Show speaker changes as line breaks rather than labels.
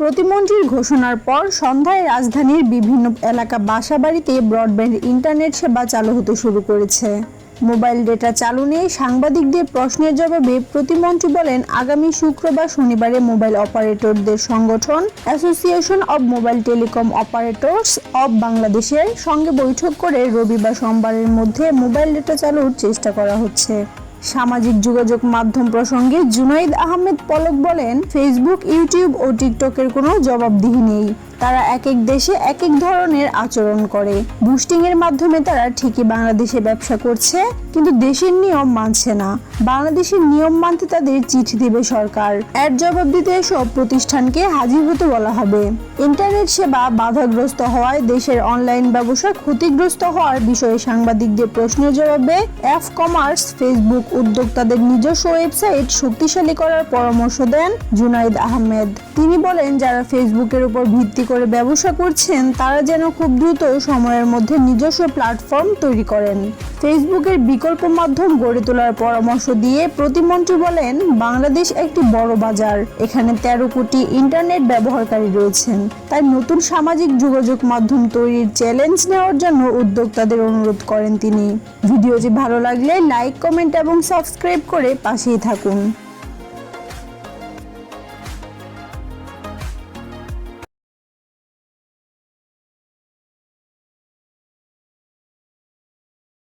প্রতিমন্ত্রীর ঘোষণার পর সন্ধ্যায় রাজধানীর বিভিন্ন এলাকা বাসাবাড়িতে ব্রডব্যান্ড ইন্টারনেট সেবা চালু হতে শুরু করেছে। মোবাইল ডেটা চালু নিয়ে সাংবাদিকদের প্রশ্নের জবাবে প্রতিমন্ত্রী বলেন, আগামী শুক্রবার শনিবারে মোবাইল অপারেটরদের সংগঠন association of mobile telecom operators of বাংলাদেশের সঙ্গে বৈঠক করে রবিবার সোমবারের মধ্যে মোবাইল ডেটা চালুর চেষ্টা করা হচ্ছে। সামাজিক যোগাযোগ মাধ্যম প্রসঙ্গে জুনাইদ আহমেদ পলক বলেন ফেসবুক ইউটিউব ও টিকটকের কোনো জবাবদিহি নেই। তারা এক এক দেশে এক এক ধরনের আচরণ করে। বুস্টিং এর মাধ্যমে তারা ঠিকই বাংলাদেশে ব্যবসা করছে, কিন্তু দেশের নিয়ম মানছে না। বাংলাদেশের নিয়ম মানতে তাদের চিঠি দেবে সরকার। এর জবাব দিতে এসব প্রতিষ্ঠানকে হাজির হতে বলা হবে। ইন্টারনেট সেবা বাধাগ্রস্ত হওয়ায় দেশের অনলাইন ব্যবসা ক্ষতিগ্রস্ত হওয়ার বিষয়ে সাংবাদিকদের প্রশ্নের জবাবে এফ কমার্স ফেসবুক উদ্যোক্তাদের নিজস্ব ওয়েবসাইট শক্তিশালী করার পরামর্শ দেন জুনাইদ আহমেদ। তিনি বলেন, যারা ফেসবুকের উপর ভিত্তি করে ব্যবসা করছেন, তারা যেন খুব দ্রুত সময়ের মধ্যে নিজস্ব প্ল্যাটফর্ম তৈরি করেন। ফেসবুকের বিকল্প মাধ্যম গড়ে তোলার পরামর্শ দিয়ে প্রতিমন্ত্রী বলেন, বাংলাদেশ একটি বড় বাজার। এখানে তেরো কোটি ইন্টারনেট ব্যবহারকারী রয়েছেন। তাই নতুন সামাজিক যোগাযোগ মাধ্যম তৈরির চ্যালেঞ্জ নেওয়ার জন্য উদ্যোক্তাদের অনুরোধ করেন তিনি। ভিডিওটি ভালো লাগলে লাইক, কমেন্ট এবং সাবস্ক্রাইব করে পাশেই থাকুন।